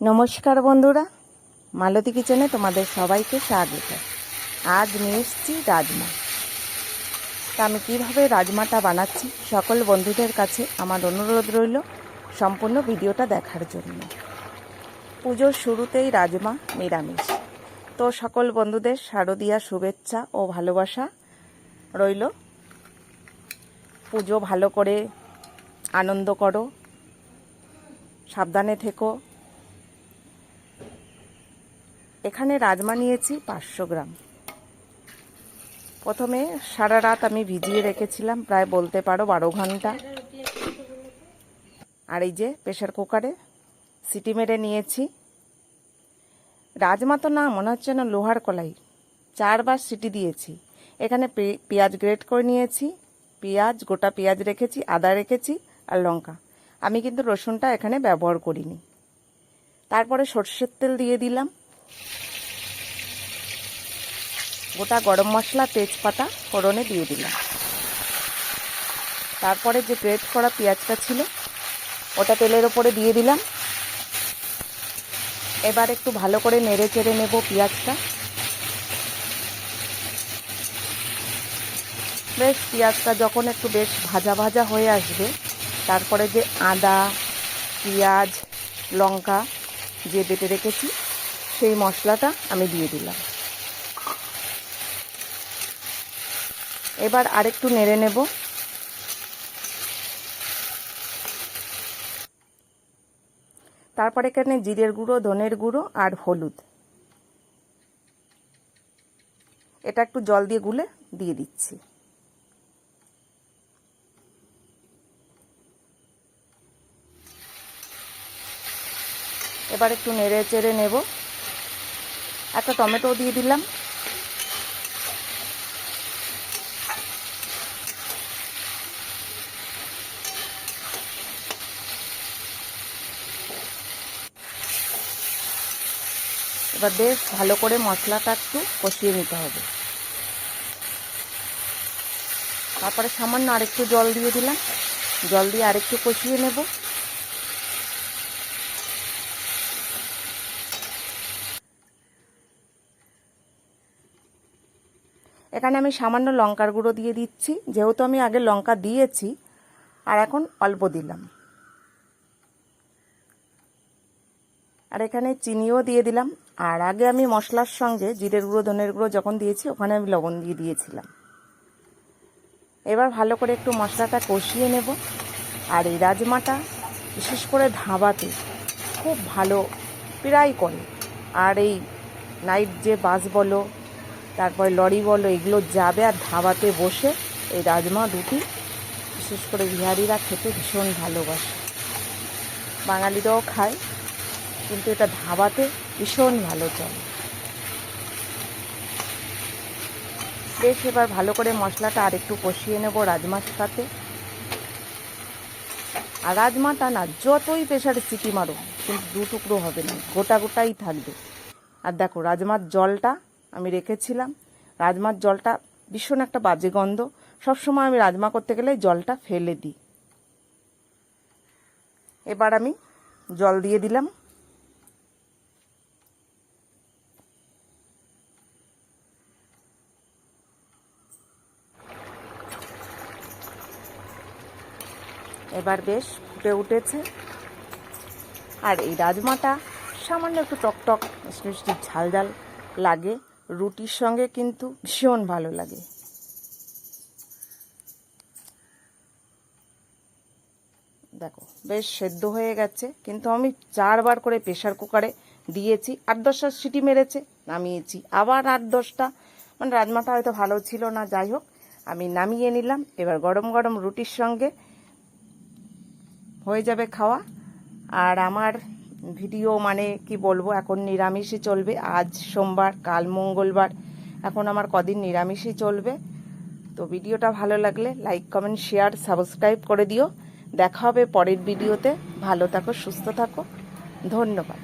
নমস্কার বন্ধুরা, মালতী কিচেনে তোমাদের সবাইকে স্বাগত। আজ নিয়ে এসেছি রাজমা। তা আমি কীভাবে রাজমাটা বানাচ্ছি সকল বন্ধুদের কাছে আমার অনুরোধ রইল সম্পূর্ণ ভিডিওটা দেখার জন্য। পুজোর শুরুতেই রাজমা নিরামিষ। তো সকল বন্ধুদের শারদীয়া শুভেচ্ছা ও ভালোবাসা রইল। পুজো ভালো করে আনন্দ করো, সাবধানে থেকো এখানে রাজমা নিয়েছি পাঁচশো গ্রাম। প্রথমে সারা রাত আমি ভিজিয়ে রেখেছিলাম, প্রায় বলতে পারো বারো ঘণ্টা। আর এই যে প্রেশার কুকারে সিটি মেরে নিয়েছি। রাজমা তো না, মনে হচ্ছে না লোহার কলাই। চারবার সিটি দিয়েছি। এখানে পেঁয়াজ গ্রেট করে নিয়েছি। পেঁয়াজ, গোটা পেঁয়াজ রেখেছি, আদা রেখেছি আর লঙ্কা। আমি কিন্তু রসুনটা এখানে ব্যবহার করিনি। তারপরে সর্ষের তেল দিয়ে দিলাম। গোটা গরম মশলা তেজপাতা, ফোড়নে দিয়ে দিলাম। তারপরে যে গ্রেট করা পেঁয়াজটা ছিল, ওটা তেলের ওপরে দিয়ে দিলাম। এবার একটু ভালো করে নেড়ে চেড়ে নেব পেঁয়াজটা। বেশ, পেঁয়াজটা যখন একটু বেশ ভাজা ভাজা হয়ে আসবে, তারপরে যে আদা, পেঁয়াজ, লঙ্কা, যে বেটে রেখেছি সেই মশলাটা আমি দিয়ে দিলাম। এবার আরেকটু নেড়ে নেব। তারপর এখানে জিরের গুঁড়ো, ধনের গুঁড়ো আর হলুদ। এটা একটু জল দিয়ে গুলে দিয়ে দিচ্ছি। এবার একটু নেড়ে চেড়ে নেব। একটা টমেটো দিয়ে দিলাম। এবার বেশ ভালো করে মশলাটা একটু কষিয়ে নিতে হবে। তারপরে সামান্য আরেকটু জল দিয়ে দিলাম। জল দিয়ে আরেকটু কষিয়ে নেব। এখানে আমি সামান্য লঙ্কার গুঁড়ো দিয়ে দিচ্ছি, যেহেতু আমি আগে লঙ্কা দিয়েছি, আর এখন অল্প দিলাম। আর এখানে চিনিও দিয়ে দিলাম, আর আগে আমি মশলার সঙ্গে জিরের গুঁড়ো, ধনের গুঁড়ো যখন দিয়েছি, ওখানে আমি লবণ দিয়ে দিয়েছিলাম। এবার ভালো করে একটু মশলাটা কষিয়ে নেব, আর এই রাজমাটা, বিশেষ করে ধাবাতে, খুব ভালো, প্রায় করে। আর এই নাইট যে বাস বলো তারপরে লরি বলো, এগুলো যাবে আর ধাবাতে বসে এই রাজমা দুটি বিশেষ করে বিহারিরা খেতে ভীষণ ভালোবাসে। বাঙালিরাও খায়, কিন্তু এটা ধাবাতে ভীষণ ভালো চলে। বেশ, এবার ভালো করে মশলাটা আর একটু কষিয়ে নেব রাজমার সাথে। আর রাজমাটা না, যতই প্রেশারে সিটি মারো, কিন্তু দু টুকরো হবে না, গোটা গোটাই থাকবে। আর দেখো, রাজমার জলটা আমি রেখেছিলাম। রাজমার জলটা ভীষণ একটা বাজে গন্ধ। সবসময় আমি রাজমা করতে গেলে জলটা ফেলে দিই। এবার আমি জল দিয়ে দিলাম। এবার বেশ ফুটে উঠেছে। আর এই রাজমাটা সামান্য একটু টকটক, মিষ্টি মিষ্টি ঝাল ঝাল লাগে। রুটির সঙ্গে কিন্তু ভীষণ ভালো লাগে। দেখো, বেশ সেদ্ধ হয়ে গেছে, কিন্তু আমি চারবার করে প্রেশার কুকারে দিয়েছি, আট দশটা সিটি মেরেছে, নামিয়েছি। আবার আট দশটা মানে রাজমাটা হয়তো ভালো ছিল না, যাই হোক, আমি নামিয়ে নিলাম। এবার গরম গরম রুটির সঙ্গে হয়ে যাবে খাওয়া। আর আমার ভিডিও মানে কি বলব, এখন নিরামিষই চলবে। আজ সোমবার, কাল মঙ্গলবার। এখন আমার কদিন নিরামিষই চলবে। তো ভিডিওটা ভালো লাগলে লাইক, কমেন্ট, শেয়ার, সাবস্ক্রাইব করে দিও। দেখা হবে পরের ভিডিওতে। ভালো থাকো, সুস্থ থাকো। ধন্যবাদ।